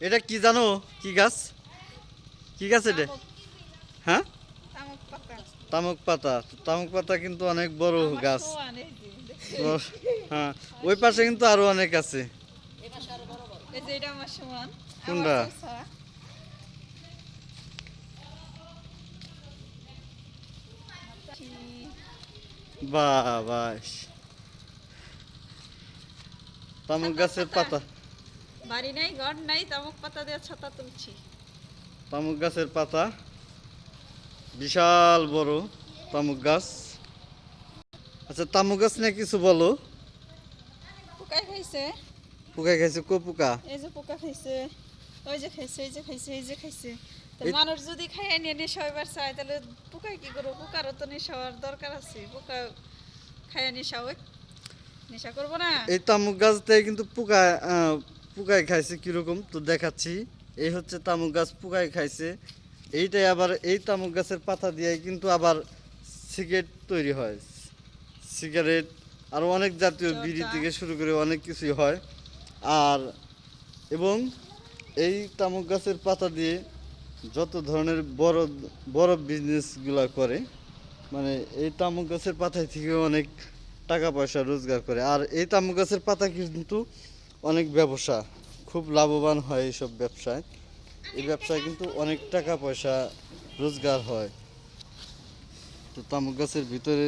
এটা কি জানো? কি গাছ? কি গাছ এটা? হ্যাঁ? তামাক পাতা। তামুক পাতা। কিন্তু অনেক বড় গাছ। হ্যাঁ। ওই পাশে কিন্তু আরও অনেক আছে। কোনটা? বাবা তামুক গাছের পাতা। বাড়ি নাই ঘর নাই তামাক পাতা দিয়ে ছাতা তুলছি। তামুক গাছের পাতা বিশাল বড় তামুক গাছ। আচ্ছা তামুক গাছ নিয়ে কিছু বলো। পোকায় খাইছে। পোকা খাইছে কো পোকা? এই যে পোকা খাইছে ওই যে খাইছে এই যে খাইছে এই যে খাইছে। মানুষ যদি খাইয়ে নিয়ে নেশাবার চায় তাহলে পোকায় কি করব? পোকারও তো নেশাওয়ার দরকার আছে। পোকা খাইয়ে নেশা ওই নেশা করব না। এই তামুক গাছ থেকে কিন্তু পোকা পোকায় খাইছে কীরকম? তো দেখাচ্ছি। এই হচ্ছে তামুক গাছ পোকায় খাইছে। এইটাই আবার এই তামুক গাছের পাতা দিয়ে কিন্তু আবার সিগারেট তৈরি হয়। সিগারেট আরও অনেক জাতীয় বিড়ি থেকে শুরু করে অনেক কিছুই হয়। আর এবং এই তামুক গাছের পাতা দিয়ে যত ধরনের বড় বড় বিজনেসগুলো করে মানে এই তামুক গাছের পাতা থেকে অনেক টাকা পয়সা রোজগার করে। আর এই তামুক গাছের পাতা কিন্তু অনেক ব্যবসা খুব লাভবান হয় এইসব ব্যবসায়। এই ব্যবসায় কিন্তু অনেক টাকা পয়সা রোজগার হয়। তো তামুক গাছের ভিতরে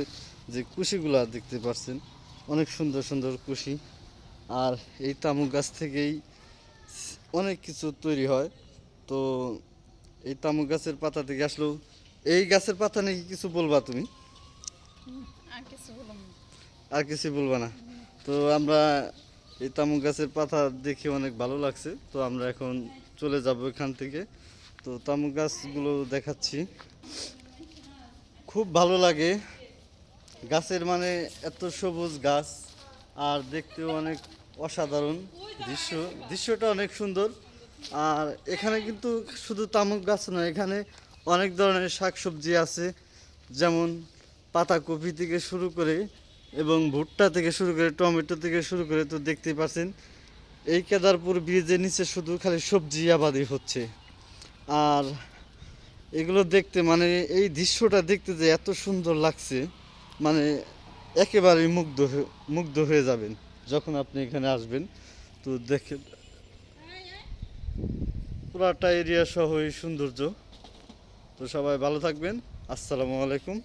যে কুশিগুলা দেখতে পাচ্ছেন অনেক সুন্দর সুন্দর কুশি। আর এই তামুক গাছ থেকেই অনেক কিছু তৈরি হয়। তো এই তামুক গাছের পাতা থেকে আসলেও এই গাছের পাতা নাকি কিছু বলবা তুমি? আর কিছু বলবা না। তো আমরা এই তামুক গাছের পাতা দেখে অনেক ভালো লাগছে। তো আমরা এখন চলে যাব এখান থেকে। তো তামুক গাছগুলো দেখাচ্ছি। খুব ভালো লাগে। গাছের মানে এত সবুজ গাছ, আর দেখতেও অনেক অসাধারণ দৃশ্য। দৃশ্যটা অনেক সুন্দর। আর এখানে কিন্তু শুধু তামুক গাছ নয়, এখানে অনেক ধরনের শাকসবজি আছে। যেমন পাতাকপি থেকে শুরু করে এবং ভুট্টা থেকে শুরু করে টমেটো থেকে শুরু করে তো দেখতেই পাচ্ছেন, এই কেদারপুর ব্রিজের নিচে শুধু খালি সবজি আবাদি হচ্ছে। আর এগুলো দেখতে মানে এই দৃশ্যটা দেখতে যে এত সুন্দর লাগছে মানে একেবারেই মুগ্ধ মুগ্ধ হয়ে যাবেন যখন আপনি এখানে আসবেন। তো দেখে পুরাটা এরিয়া সহ এই সৌন্দর্য। তো সবাই ভালো থাকবেন। আসসালামু আলাইকুম।